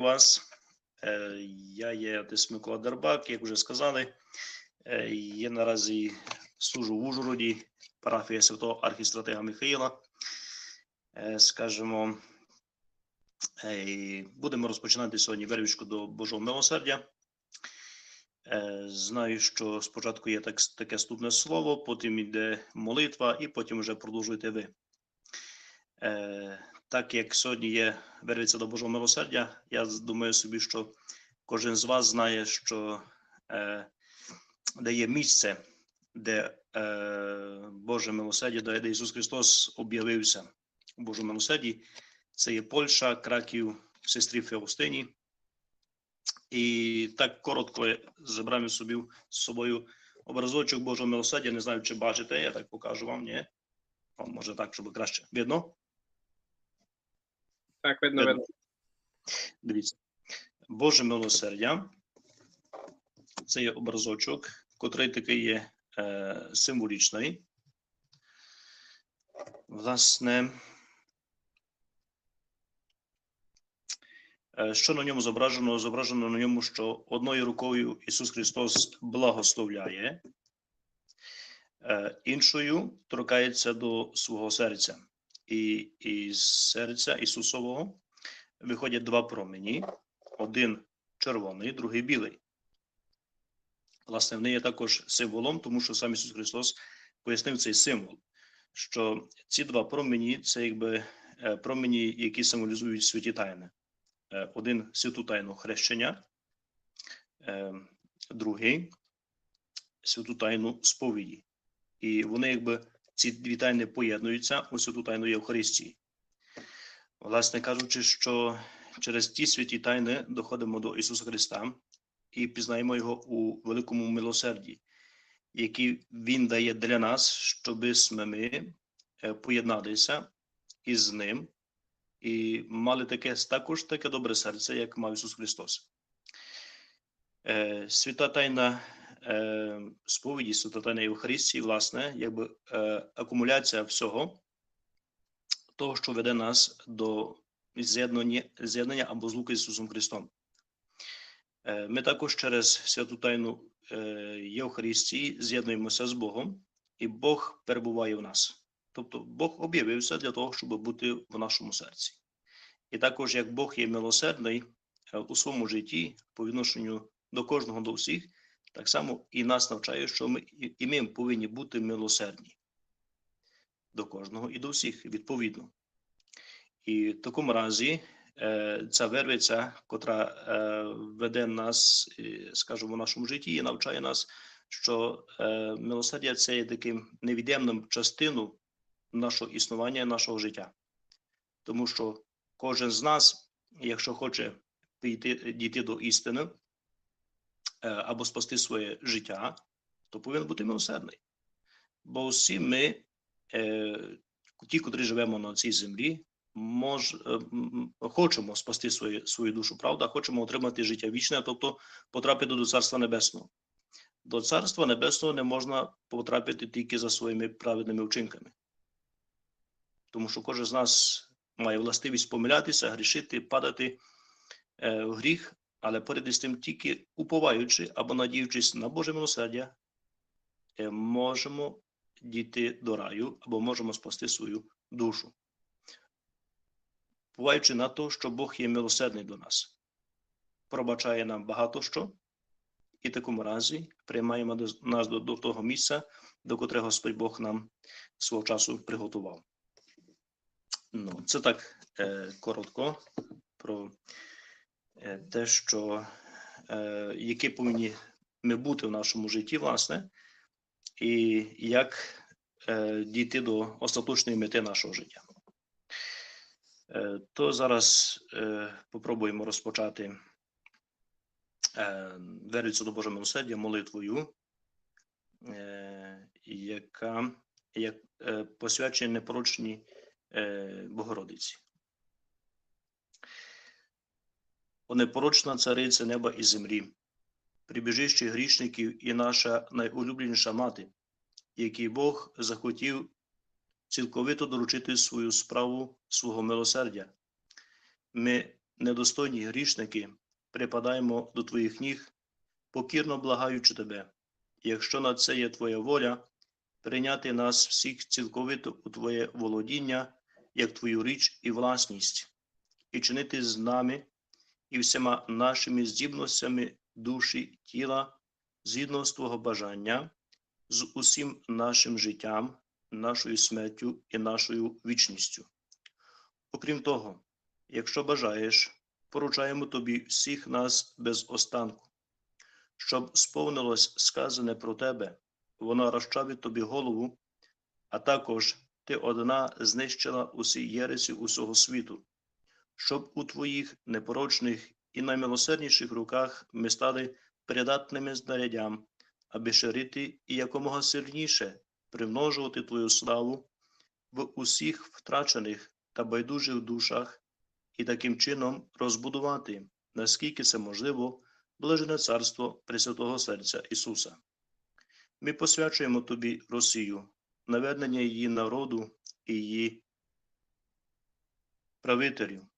вас. Е, Я є отець Микола Дербак, як вже сказали. Е, Я наразі служу в Ужгороді, парафія святого архістратега Михаїла. Е, Скажемо, е, будемо розпочинати сьогодні вервічку до Божого милосердя. Е, Знаю, що спочатку є так, таке ступне слово, потім йде молитва, і потім вже продовжуєте ви. Так як сьогодні є вервиця до Божого милосердя, я думаю собі, що кожен з вас знає, що е, де є місце, де е, Боже милосердя, де, Ісус Христос об'явився у Божому милосерді, це є Польща, Краків, сестрі Феустині. І так коротко забрав собі з собою образочок Божого милосердя. Не знаю, чи бачите, я так покажу вам, ні? Може так, щоб краще. Видно? Так, видно, Видно. Дивіться, Боже милосердя це є образочок, котрий такий є е, символічний. Власне, е, що на ньому зображено? Зображено на ньому, що одною рукою Ісус Христос благословляє, е, іншою торкається до свого серця. І із серця Ісусового виходять два промені: один червоний, другий білий. Власне, вони є також символом, тому що сам Ісус Христос пояснив цей символ, що ці два промені це якби е, промені, які символізують святі тайни. Е, Один святу тайну хрещення, е, другий святу тайну сповіді. І вони, якби ці дві тайни поєднуються у святу тайну Євхаристії. Власне кажучи, що через ті святі тайни доходимо до Ісуса Христа і пізнаємо Його у великому милосерді, який Він дає для нас, щоби ми е, поєдналися із Ним і мали таке також таке добре серце, як мав Ісус Христос. Е, Свята тайна е, сповіді, свята тайна Євхаристії, власне, якби е, акумуляція всього того, що веде нас до з'єднання, з'єднання або злуки з Ісусом Христом. Е, Ми також через святу тайну е, Євхаристії з'єднуємося з Богом, і Бог перебуває в нас. Тобто Бог об'явився для того, щоб бути в нашому серці. І також, як Бог є милосердний е, у своєму житті по відношенню до кожного до всіх, так само і нас навчає, що ми і ми повинні бути милосердні до кожного і до всіх відповідно. І в такому разі е, ця вервиця, котра е, веде нас, е, скажімо, в нашому житті і навчає нас, що милосердя це є таким невід'ємним частину нашого існування, нашого життя. Тому що кожен з нас, якщо хоче дійти до істини або спасти своє життя, то повинен бути милосердний. Бо всі ми, е, ті, котрі живемо на цій землі, мож, е, хочемо спасти свою, свою душу, правда? Хочемо отримати життя вічне, тобто потрапити до Царства Небесного. До Царства Небесного не можна потрапити тільки за своїми праведними вчинками. Тому що кожен з нас має властивість помилятися, грішити, падати е, в гріх, але поряд із тим, тільки уповаючи або надіючись на Боже милосердя, е, можемо дійти до раю або можемо спасти свою душу. Буваючи на те, що Бог є милосердний до нас, пробачає нам багато що, і в такому разі приймаємо нас до, до того місця, до котрого Господь Бог нам свого часу приготував. Ну, це так е, коротко про те, що е, які повинні ми бути в нашому житті, власне, і як е, дійти до остаточної мети нашого життя. Е, то зараз е, попробуємо розпочати е, до Божого милосердя молитвою, е, яка як е, посвячує непорочній е, Богородиці. О непорочна цариця неба і землі, прибіжище грішників і наша найулюбленіша мати, який Бог захотів цілковито доручити свою справу свого милосердя. Ми недостойні грішники, припадаємо до твоїх ніг, покірно благаючи тебе, якщо на це є твоя воля, прийняти нас всіх цілковито у Твоє володіння, як Твою річ і власність, і чинити з нами і всіма нашими здібностями душі тіла, згідно з Твого бажання, з усім нашим життям, нашою смертю і нашою вічністю. Окрім того, якщо бажаєш, поручаємо тобі всіх нас без останку, щоб сповнилось сказане про тебе, воно розчавить тобі голову, а також ти одна знищила усі єресі усього світу, щоб у твоїх непорочних і наймилосердніших руках ми стали придатними знарядям, аби ширити і якомога сильніше примножувати твою славу в усіх втрачених та байдужих душах і таким чином розбудувати, наскільки це можливо, блажене царство Пресвятого Серця Ісуса. Ми посвячуємо Тобі Росію, навернення її народу і її правителів.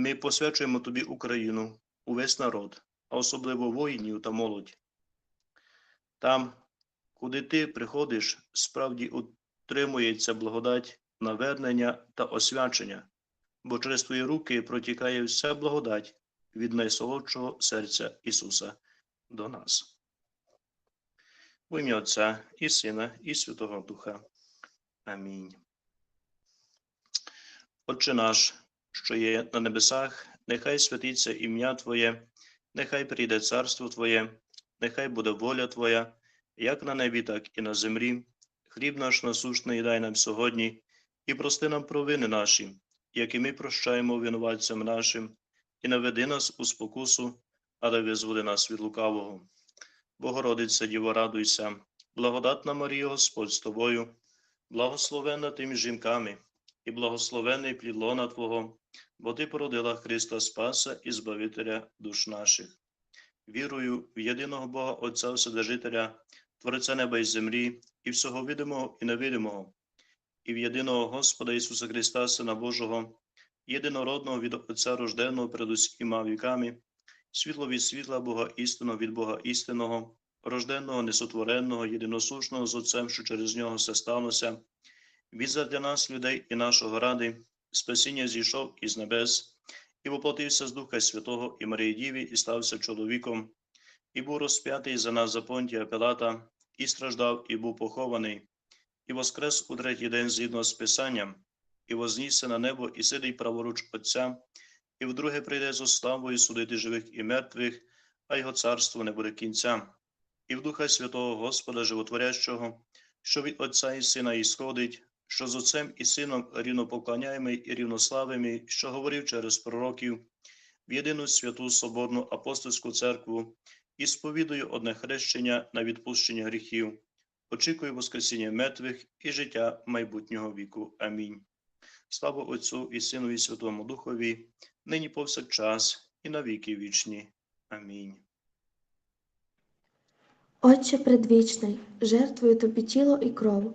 Ми посвячуємо Тобі Україну, увесь народ, а особливо воїнів та молодь. Там, куди ти приходиш, справді утримується благодать навернення та освячення, бо через твої руки протікає вся благодать від найсолодшого серця Ісуса до нас. В ім'я Отця і Сина, і Святого Духа. Амінь. Отче наш, що є на небесах, нехай святиться ім'я Твоє, нехай прийде царство Твоє, нехай буде воля Твоя, як на небі, так і на землі. Хліб наш насушний дай нам сьогодні, і прости нам провини наші, як і ми прощаємо винуватцям нашим, і не веди нас у спокусу, але визволи нас від лукавого. Богородиця, Діво, радуйся, благодатна Марія, Господь з тобою, благословенна ти між жінками, і благословений плід лона Твого, бо Ти породила Христа Спаса і Збавителя душ наших. Вірую в єдиного Бога Отця Вседержителя, Творця неба і землі, і всього видимого і невидимого, і в єдиного Господа Ісуса Христа, Сина Божого, єдинородного від Отця рожденого перед усіма віками, світло від світла Бога істинного від Бога істинного, рожденного, несотвореного, єдиносушного з Отцем, що через нього все сталося, задля нас, людей і нашого ради, спасіння зійшов із небес, і воплотився з Духа Святого і Марії Діві, і стався чоловіком, і був розп'ятий за нас за Понтія Пилата, і страждав, і був похований, і воскрес у третій день згідно з Писанням, і вознісся на небо, і сидить праворуч Отця, і вдруге прийде зо славою судити живих і мертвих, а його царство не буде кінця, і в Духа Святого Господа Животворящого, що від Отця і Сина ісходить, що з Отцем і Сином рівнопоклоняємий і рівнославимий, що говорив через пророків, в єдину святу Соборну апостольську церкву і сповідую одне хрещення на відпущення гріхів, очікую Воскресіння мертвих і життя майбутнього віку. Амінь. Слава Отцю і Сину, і Святому Духові, нині повсякчас і на віки вічні. Амінь. Отче предвічний, жертвую тобі тіло і кров,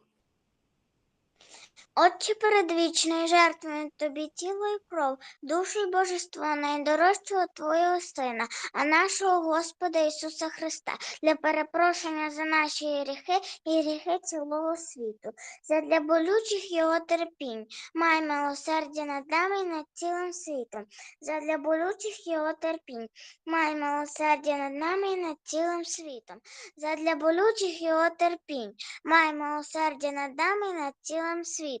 Отче передвічний, жертвую тобі тіло і кров, душу і божество найдорожчого Твого Сина, а нашого Господа Ісуса Христа, для перепрошення за наші гріхи і гріхи цілого світу, задля болючих Його терпінь, май милосердя над нами і над цілим світом, задля болючих Його терпінь, май милосердя над нами і над цілим світом, задля болючих Його терпінь, май милосердя над нами і над цілим світом.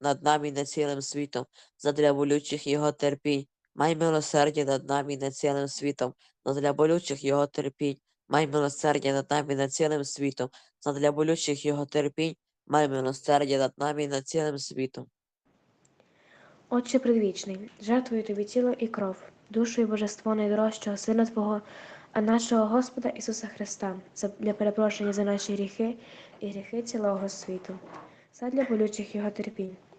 над нами і над цілим світом, задля болючих його терпінь, май милосердя над нами і над цілим світом, задля болючих його терпінь, май милосердя над нами і над цілим світом, задля болючих його терпінь, май милосердя над нами і над цілим світом. Отче предвічний, жертвую тобі тіло і кров, душу і божество найдорожчого Сина Твого, а нашого Господа Ісуса Христа, для перепрошення за наші гріхи і гріхи цілого світу. Задля болючих його терпінь,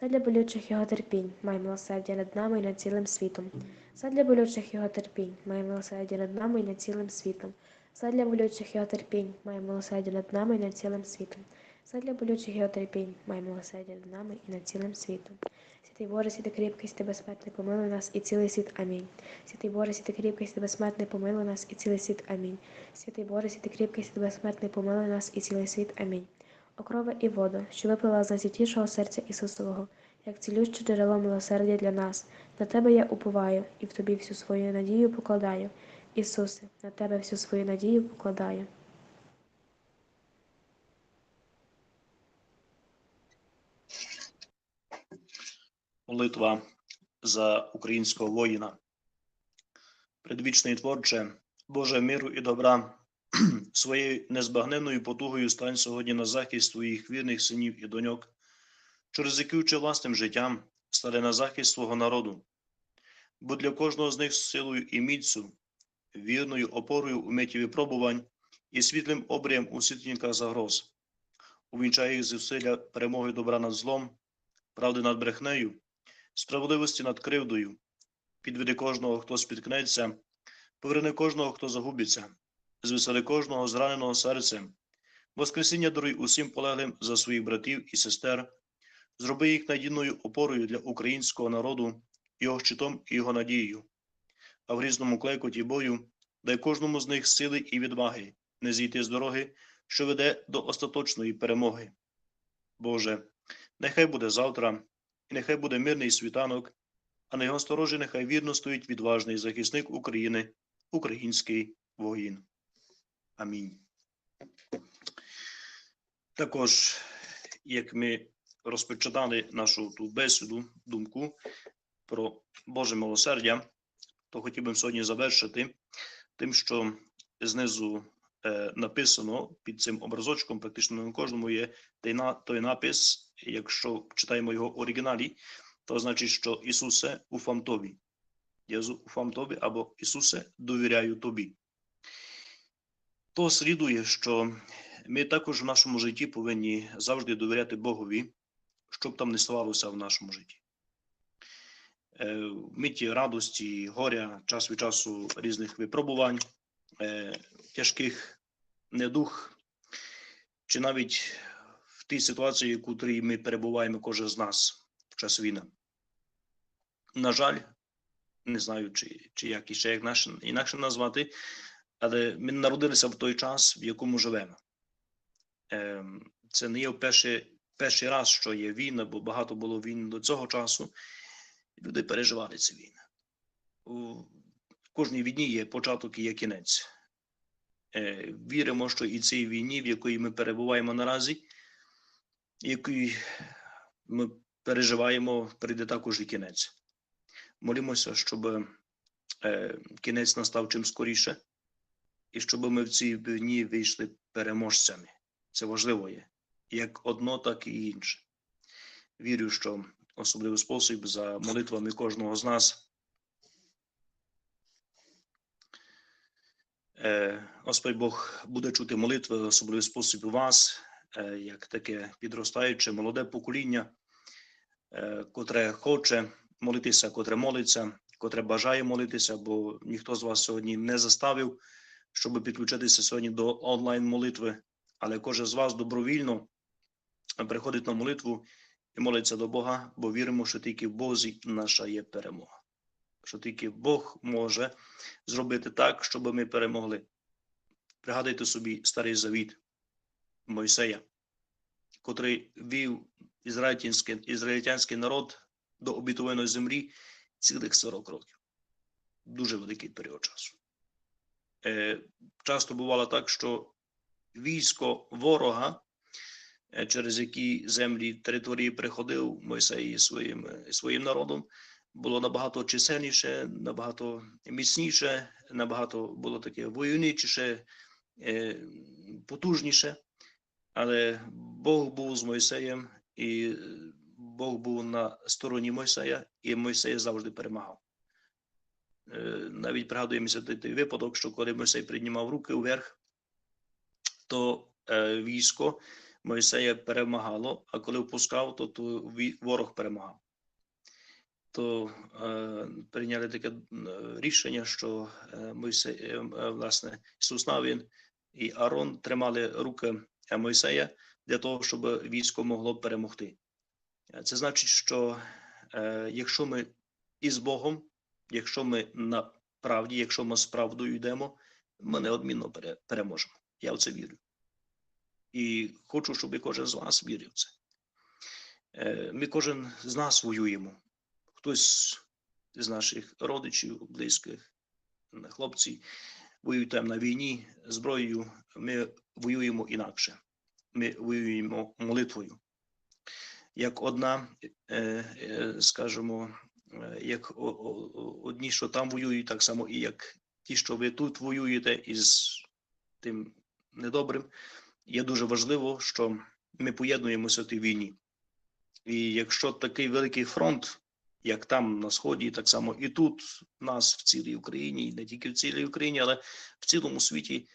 Задля болючих його терпінь, май милосердя над нами і над цілим світом. Задля болючих його терпінь, май милосердя над нами і над цілим світом. Задля болючих його терпінь, май милосердя над нами і над цілим світом. Задля болючих його терпінь, май милосердя над нами і над цілим світом. Святий Боже, святий кріпкий, святий безсмертний, помилуй нас і цілий світ. Амінь. Святий Боже, святий кріпкий, святий безсмертний, помилуй нас і цілий світ. Амінь. Святий Боже, святий кріпкий, святий безсмертний, помилуй нас і цілий світ. Амінь. Окрова і воду, що випила з найсвятішого серця Ісусового, як цілюще джерело милосердя для нас. На тебе я уповаю і в тобі всю свою надію покладаю. Ісусе, на тебе всю свою надію покладаю. Молитва за українського воїна. Предвічний творче, Боже миру і добра, своєю незбагненною потугою стань сьогодні на захист твоїх вірних синів і доньок, що ризикуючи власним життям, стали на захист свого народу. Бо для кожного з них силою і міцю, вірною опорою у миті випробувань і світлим обрієм у світлінках загроз. Увінчає їх зусилля перемоги добра над злом, правди над брехнею, справедливості над кривдою, підведи кожного, хто спіткнеться, поверни кожного, хто загубиться, звесели кожного зраненого серцем. Воскресіння даруй усім полеглим за своїх братів і сестер. Зроби їх надійною опорою для українського народу, його щитом і його надією. А в різному клекоті бою дай кожному з них сили і відваги не зійти з дороги, що веде до остаточної перемоги. Боже, нехай буде завтра, і нехай буде мирний світанок, а на його сторожі нехай вірно стоїть відважний захисник України, український воїн. Амінь. Також, як ми розпочинали нашу ту бесіду, думку про Боже милосердя, то хотів би сьогодні завершити тим, що знизу е, написано під цим образочком, практично на кожному є той, на, той напис. Якщо читаємо його в оригіналі, то значить, що Ісусе уфам тобі. Єзу уфам тобі або Ісусе довіряю тобі. То слідує, що ми також в нашому житті повинні завжди довіряти Богові, щоб там не ставалося в нашому житті. Е, В миті радості, горя, час від часу різних випробувань, е, тяжких недух, чи навіть в тій ситуації, в котрій ми перебуваємо кожен з нас в час війни. На жаль, не знаю, чи, чи як іще як наш, інакше назвати, але ми народилися в той час, в якому живемо. Ем, Це не є перший, перший раз, що є війна, бо багато було війн до цього часу. Люди переживали ці війни. У кожній війні є початок і є кінець. Е, Віримо, що і цій війні, в якій ми перебуваємо наразі, який ми переживаємо, прийде також і кінець. Молімося, щоб е, кінець настав чим скоріше, і щоб ми в цій війні вийшли переможцями. Це важливо є. Як одно, так і інше. Вірю, що особливий спосіб за молитвами кожного з нас. Е, Господь Бог буде чути молитви, особливий спосіб вас, е, як таке підростаюче молоде покоління, е, котре хоче молитися, котре молиться, котре бажає молитися, бо ніхто з вас сьогодні не заставив, щоб підключитися сьогодні до онлайн молитви, але кожен з вас добровільно приходить на молитву і молиться до Бога, бо віримо, що тільки в Бозі наша є перемога. Що тільки Бог може зробити так, щоб ми перемогли. Пригадайте собі старий завіт Мойсея, котрий вів ізраїльський, ізраїльтянський народ до обітованої землі цілих 40 років. Дуже великий період часу. Е, часто бувало так, що військо ворога, е, через які землі території приходив Мойсей своїм, своїм народом, було набагато чисельніше, набагато міцніше, набагато було таке войовничіше, е, потужніше. Але Бог був з Мойсеєм, і Бог був на стороні Мойсея, і Мойсей завжди перемагав. Е, Навіть пригадуємося той, випадок, що коли Мойсей піднімав руки вверх, то е, військо Мойсея перемагало, а коли впускав, то, то ворог перемагав. То е, прийняли таке е, рішення, що Мойсей, е, власне, Ісус Навін і Арон тримали руки Мойсея для того, щоб військо могло перемогти. Це значить, що е, якщо ми із Богом, якщо ми на правді, якщо ми з правдою йдемо, ми неодмінно переможемо. Я в це вірю. І хочу, щоб кожен з вас вірив в це. Е, Ми кожен з нас воюємо. Хтось з наших родичів, близьких, хлопці воюють там на війні зброєю. Ми воюємо інакше. Ми воюємо молитвою. Як одна, е, е, скажімо, як одні, що там воюють, так само і як ті, що ви тут воюєте із тим недобрим. Є дуже важливо, що ми поєднуємося в тій війні. І якщо такий великий фронт, як там на сході, так само і тут, нас в цілій Україні, і не тільки в цілій Україні, але в цілому світі,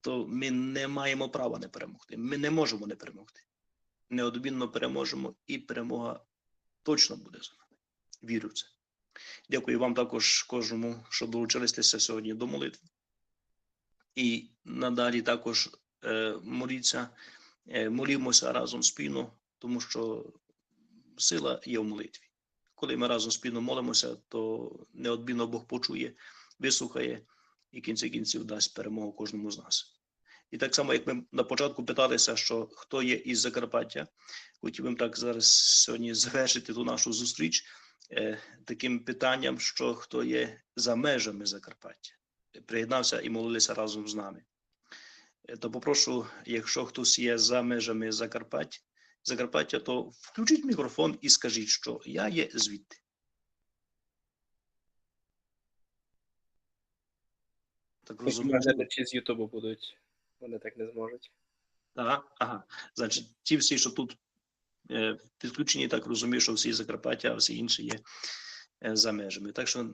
то ми не маємо права не перемогти. Ми не можемо не перемогти. Неодмінно переможемо, і перемога точно буде за нами. Вірю в це. Дякую вам також кожному, що долучилися сьогодні до молитви. і надалі також е, моліться, е, молімося разом спільно, тому що сила є в молитві. Коли ми разом спільно молимося, то неодмінно Бог почує, вислухає і в кінці кінців дасть перемогу кожному з нас. І так само, як ми на початку питалися, що хто є із Закарпаття, хотів би так зараз сьогодні завершити ту нашу зустріч таким питанням, що хто є за межами Закарпаття, приєднався і молилися разом з нами. Е, То попрошу, якщо хтось є за межами Закарпаття, Закарпаття, то включіть мікрофон і скажіть, що я є звідти. Так розумію. Глядачі з Ютубу будуть, вони так не зможуть. Ага, ага. Значить, ті всі, що тут е, підключені, так розумію, що всі Закарпаття, а всі інші є е, за межами. Так що,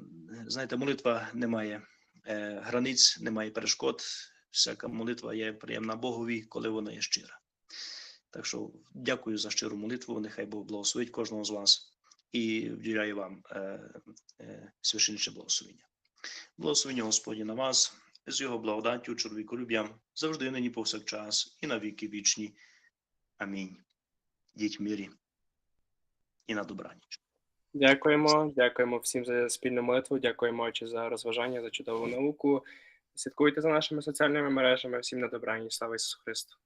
знаєте, молитва не має е, границь, немає перешкод. Всяка молитва є приємна Богові, коли вона є щира. Так що дякую за щиру молитву. Нехай Бог благословить кожного з вас і вділяє вам е, е, священниче благословення. Благословення Господні на вас, з його благодаттю, чоловіколюб'ям, завжди нині повсякчас і на віки вічні. Амінь. Діть в і на добраніч. Дякуємо, дякуємо всім за спільну молитву, дякуємо очі за розважання, за чудову науку. Слідкуйте за нашими соціальними мережами. Всім на добраніч. Слава Ісусу Христу!